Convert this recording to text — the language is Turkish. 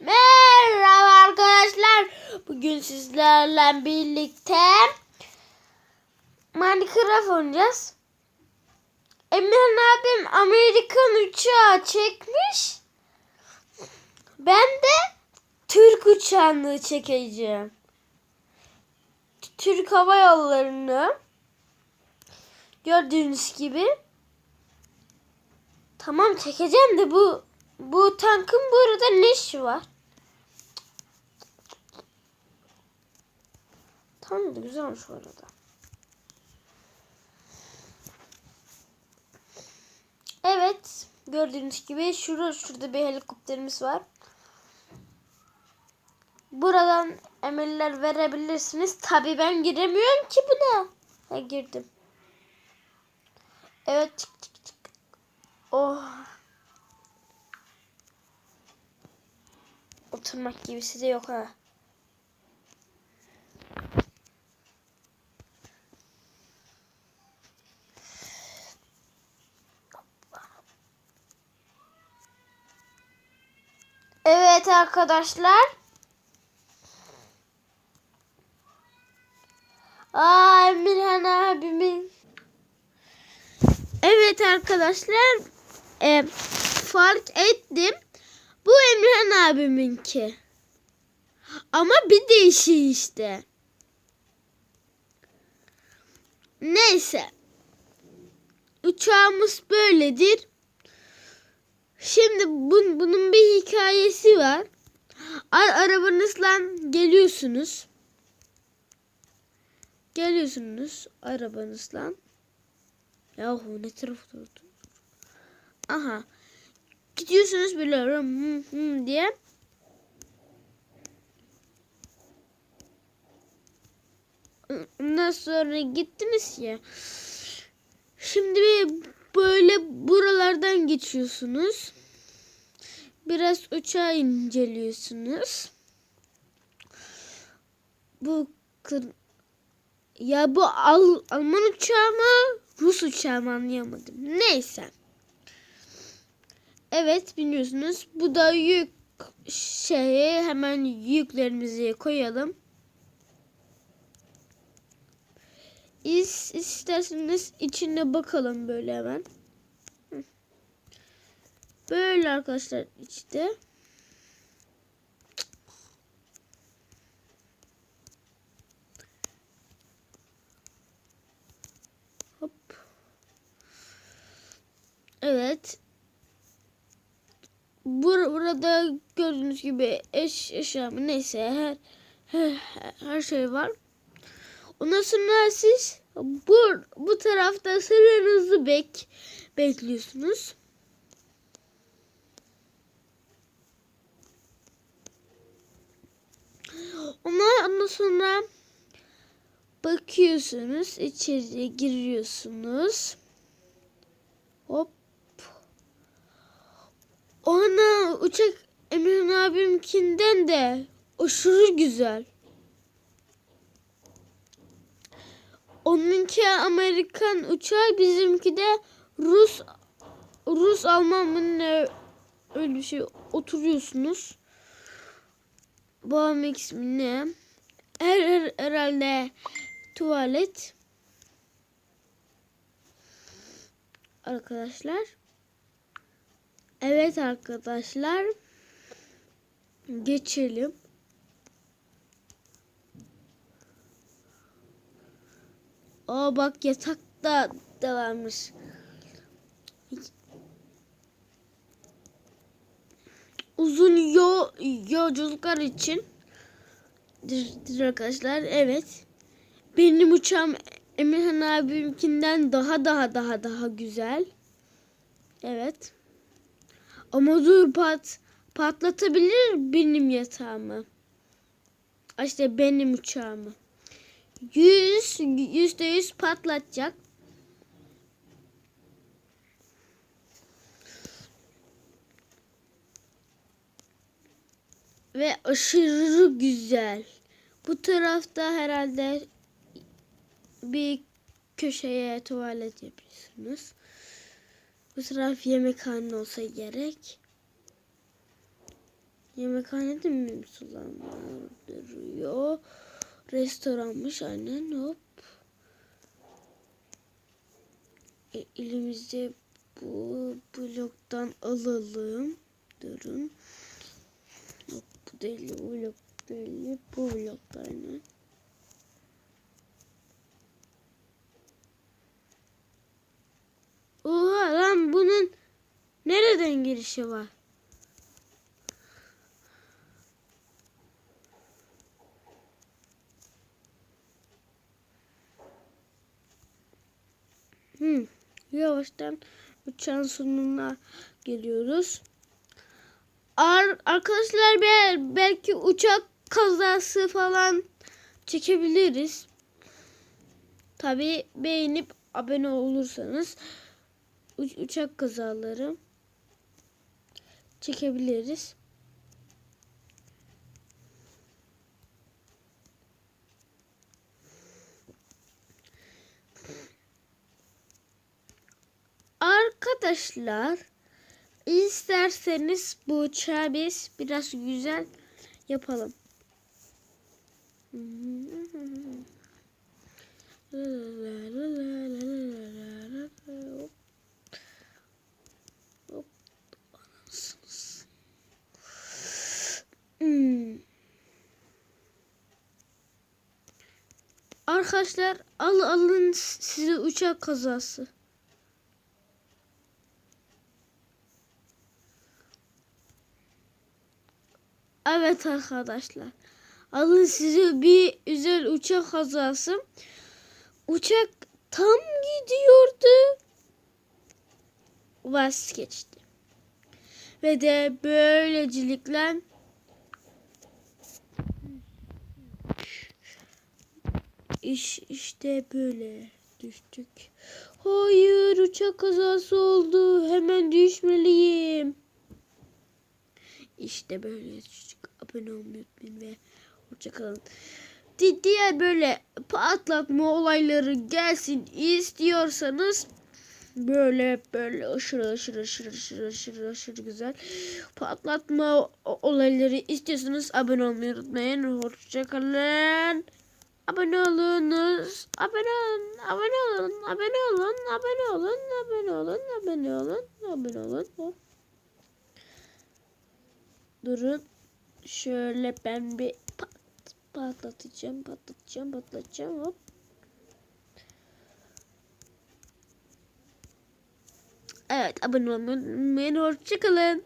Merhaba arkadaşlar. Bugün sizlerle birlikte Minecraft oynayacağız. Emirhan abim Amerikan uçağı çekmiş. Ben de Türk uçağını çekeceğim. Türk Hava Yolları'nı gördüğünüz gibi Tamam çekeceğim de bu bu tankın burada ne işi var? Tamam da güzelmiş bu arada. Evet. Gördüğünüz gibi şurada şurada bir helikopterimiz var. Buradan emirler verebilirsiniz. Tabi ben giremiyorum ki buna. Ha girdim. Evet çık çık çık. Oh. Oturmak gibisi de yok ha. Evet arkadaşlar. Aa Emirhan abimin. Evet arkadaşlar. E, fark ettim. Abiminki. Ama bir değişiği işte. Neyse. Uçağımız böyledir. Şimdi bun, bunun bir hikayesi var. Ar arabanızla geliyorsunuz. Geliyorsunuz arabanızla. Yahu ne tarafta oldu? Aha. Gidiyorsunuz biliyorum hı hı diye. Ondan sonra gittiniz ya. Şimdi böyle buralardan geçiyorsunuz. Biraz uçağı inceliyorsunuz. Bu kır... ya bu Al Alman uçağı mı Rus uçağı mı anlayamadım. Neyse. Evet biliyorsunuz. Bu da yük şeye hemen yüklerimizi koyalım. İz, isterseniz içine bakalım böyle hemen. Böyle arkadaşlar işte. Hop. Evet. Bur burada gördüğünüz gibi eş eşya neyse her, her her şey var. Ondan sonra siz bu bu tarafta sıranızı bek bekliyorsunuz. Ondan sonra bakıyorsunuz, içeriye giriyorsunuz. Hop. Ona uçak Emin abimkinden de aşırı güzel. Onunki Amerikan uçağı bizimki de Rus Rus Alman mı ne öyle bir şey oturuyorsunuz. Bu ismi ne? Her, her, herhalde tuvalet. Arkadaşlar. Evet arkadaşlar. Geçelim. Aa bak yatakta da varmış. Uzun yol yolculuklar için arkadaşlar. Evet. Benim uçağım Emirhan abimkinden daha daha daha daha güzel. Evet. Ama dur pat patlatabilir benim yatağımı. İşte benim uçağımı. Yüz, yüzde yüz patlatacak. Ve aşırı güzel. Bu tarafta herhalde bir köşeye tuvalet yapıyorsunuz. Bu taraf yemekhane olsa gerek. Yemekhanede mi sulandırıyor? Restoranmış aynen hop. E, elimizde bu bloktan alalım. Durun. Hop, bu değil bu blok değil bu blok aynen. Girişi var? Hmm. Yavaştan uçağın sonuna geliyoruz. Ar arkadaşlar bel belki uçak kazası falan çekebiliriz. Tabi beğenip abone olursanız uç uçak kazaları çekebiliriz. Arkadaşlar isterseniz bu uçağı biz biraz güzel yapalım. Hop. Hmm. Arkadaşlar al alın size uçak kazası. Evet arkadaşlar. Alın size bir özel uçak kazası. Uçak tam gidiyordu. Vazgeçti. Ve de böylecilikle iş işte böyle düştük. Hayır uçak kazası oldu. Hemen düşmeliyim. İşte böyle düştük. Abone olmayı unutmayın ve hoşçakalın. Di diğer böyle patlatma olayları gelsin istiyorsanız böyle böyle aşırı aşırı aşırı aşırı aşırı aşırı güzel patlatma olayları istiyorsanız abone olmayı unutmayın. Hoşçakalın. Abone olunuz. Abone olun. Abone olun. Abone olun. Abone olun. Abone olun. Abone olun. Abone olun. Durun. Şöyle ben bir pat, patlatacağım. Patlatacağım. Patlatacağım. Hop. Evet abone olmayı unutmayın. Hoşçakalın.